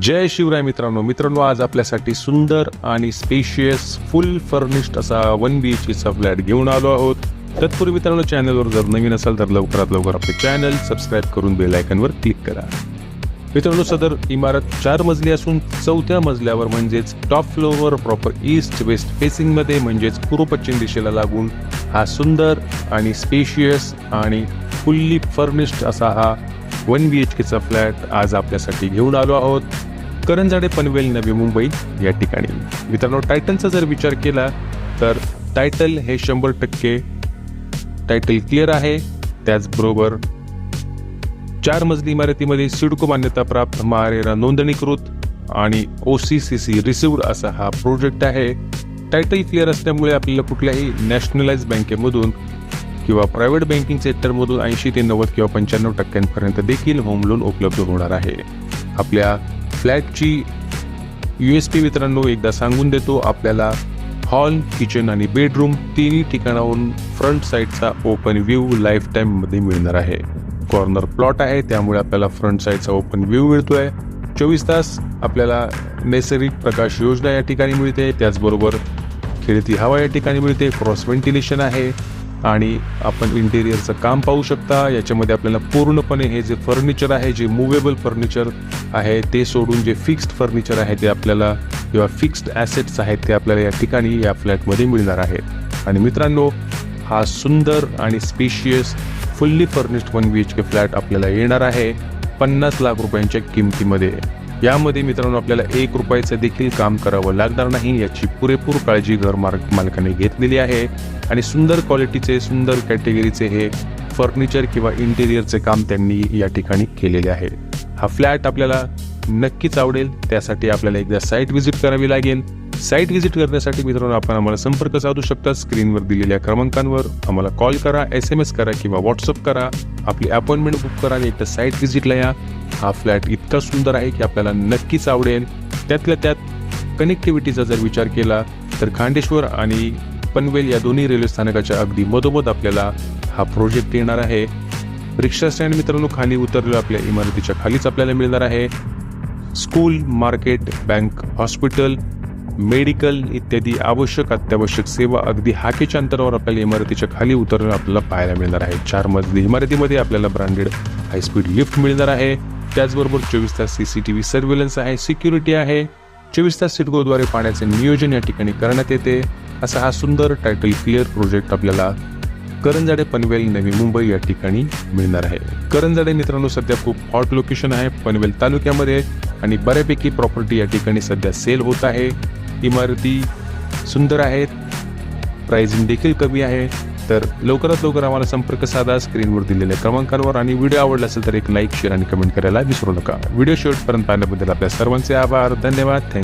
जय शिवराय मित्रांनो. मित्रांनो आज आपल्यासाठी सुंदर आणि स्पेशियस फुल फर्निश्ड असा वन बी एच केचा फ्लॅट घेऊन आलो आहोत. तत्पूर्वी मित्रांनो चॅनलवर जर नवीन असाल तर लवकरात लवकर आपले चॅनल सबस्क्राईब करून बेल आयकनवर क्लिक करा. मित्रांनो सदर इमारत चार मजली असून चौथ्या मजल्यावर म्हणजेच टॉप फ्लोअरवर प्रॉपर ईस्ट वेस्ट फेसिंगमध्ये म्हणजेच पूर्व पश्चिम दिशेला लागून हा सुंदर आणि स्पेशियस आणि फुल्ली फर्निश्ड असा हा वन बी एच केचा फ्लॅट आज आपल्यासाठी घेऊन आलो आहोत. करंजाडे पनवेल नवी मुंबई या ठिकाणी. मित्रांनो टायटलचा जर विचार केला तर टायटल हे शंभर टक्के टायटल क्लिअर आहे. त्याचबरोबर चार मजली इमारतीमध्ये सिडको मान्यता प्राप्त महारेरा नोंदणीकृत आणि O C C C received असा हा प्रोजेक्ट आहे. टायटल क्लिअर असल्यामुळे आपल्याला कुठल्याही नॅशनलाइज बँकेमधून किंवा प्रायव्हेट बँकिंग सेक्टरमधून ऐंशी ते नव्वद किंवा पंच्याण्णव टक्क्यांपर्यंत देखील होम लोन उपलब्ध होणार आहे. आपल्या फ्लॅटची यू एस पी मित्रांनो एकदा सांगून देतो आपल्याला हॉल किचन आणि बेडरूम तिन्ही ठिकाणाहून फ्रंट साईडचा ओपन व्ह्यू लाईफ टाईममध्ये मिळणार आहे. कॉर्नर प्लॉट आहे त्यामुळे आपल्याला फ्रंट साईडचा ओपन व्ह्यू मिळतोय. चोवीस तास आपल्याला नैसर्गिक प्रकाश योजना या ठिकाणी मिळते. त्याचबरोबर खेळती हवा या ठिकाणी मिळते. क्रॉस व्हेंटिलेशन आहे. आणि आपण इंटेरियरचं काम पाहू शकता. याच्यामध्ये आपल्याला पूर्णपणे हे जे फर्निचर आहे जे मुवेबल फर्निचर आहे ते सोडून जे फिक्स्ड फर्निचर आहे ते आपल्याला किंवा फिक्स्ड ॲसेट्स आहेत ते आपल्याला या ठिकाणी या फ्लॅटमध्ये मिळणार आहेत. आणि मित्रांनो हा सुंदर आणि spacious fully furnished one B H K flat आपल्याला येणार आहे पन्नास लाख रुपयांच्या किमतीमध्ये. यामध्ये मित्रांनो आपल्याला एक रुपयाचं देखील काम करावं लागणार नाही याची पुरेपूर काळजी घर मार्क मालकाने घेतलेली आहे. आणि सुंदर क्वालिटीचे सुंदर कॅटेगरीचे हे फर्निचर किंवा इंटेरियरचे काम त्यांनी या ठिकाणी केलेले आहे. हा फ्लॅट आपल्याला नक्कीच आवडेल त्यासाठी आपल्याला एकदा साईट व्हिजिट करावी लागेल. साईट व्हिजिट करण्यासाठी मित्रांनो आपण आम्हाला संपर्क साधू शकता. स्क्रीनवर दिलेल्या क्रमांकांवर आम्हाला कॉल करा एस एम एस करा किंवा व्हॉट्सअप करा. आपली अपॉइंटमेंट बुक करा आणि एकदा साईट व्हिजिटला या. हा फ्लॅट इतका सुंदर आहे की आपल्याला नक्कीच आवडेल. त्यातल्या त्यात कनेक्टिव्हिटीचा जर विचार केला तर खांडेश्वर आणि पनवेल या दोन्ही रेल्वे स्थानकाच्या अगदी मधोमध आपल्याला हा प्रोजेक्ट येणार आहे. रिक्षा स्टँड मित्रांनो खाली उतरलेलं आपल्या इमारतीच्या खालीच आपल्याला मिळणार आहे. School market bank hospital medical इत्यादी आवश्यक अत्यावश्यक सेवा अगदी हाकेच्या अंतरावर आपल्याला इमारतीच्या खाली उतरणं आपल्याला पाहायला मिळणार आहे. चार मजली म्हणजे इमारतीमध्ये आपल्याला ब्रँडेड हायस्पीड लिफ्ट मिळणार आहे. त्याचबरोबर चोवीस तास C C T V surveillance आहे सिक्युरिटी आहे. चोवीस तास सिडकोद्वारे पाण्याचे नियोजन या ठिकाणी करण्यात येते. असा हा सुंदर टायटल क्लिअर प्रोजेक्ट आपल्याला करंजाडे पनवेल नवी मुंबई या ठिकाणी मिळणार आहे. करंजाडे मित्रांनो सध्या खूप हॉट लोकेशन आहे पनवेल तालुक्यामध्ये आणि बऱ्यापैकी प्रॉपर्टी या ठिकाणी सध्या सेल होत आहे. इमारती सुंदर आहेत. प्राइसिंग देखील कमी आहे. तर लवकरात लवकर आम्हाला संपर्क साधा स्क्रीनवर दिलेल्या क्रमांकावर आणि व्हिडिओ आवडला असेल तर एक लाईक शेअर आणि कमेंट करायला विसरू नका. व्हिडिओ शेवटपर्यंत पाहण्याबद्दल आपल्या सर्वांचे आभार. धन्यवाद. थँक्यू